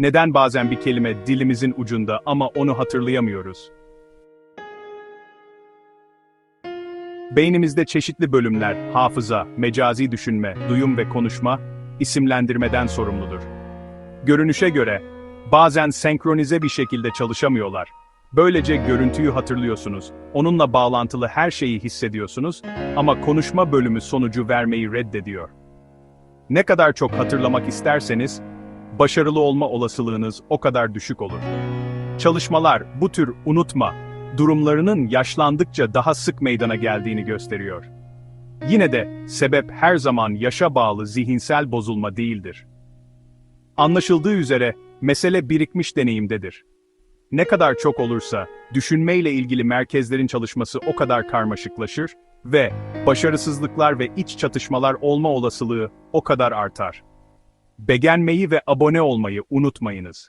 Neden bazen bir kelime dilimizin ucunda ama onu hatırlayamıyoruz? Beynimizde çeşitli bölümler, hafıza, mecazi düşünme, duyum ve konuşma, isimlendirmeden sorumludur. Görünüşe göre, bazen senkronize bir şekilde çalışamıyorlar. Böylece görüntüyü hatırlıyorsunuz, onunla bağlantılı her şeyi hissediyorsunuz ama konuşma bölümü sonucu vermeyi reddediyor. Ne kadar çok hatırlamak isterseniz, başarılı olma olasılığınız o kadar düşük olur. Çalışmalar bu tür unutma durumlarının yaşlandıkça daha sık meydana geldiğini gösteriyor. Yine de sebep her zaman yaşa bağlı zihinsel bozulma değildir. Anlaşıldığı üzere mesele birikmiş deneyimdedir. Ne kadar çok olursa düşünmeyle ilgili merkezlerin çalışması o kadar karmaşıklaşır ve başarısızlıklar ve iç çatışmalar olma olasılığı o kadar artar. Beğenmeyi ve abone olmayı unutmayınız.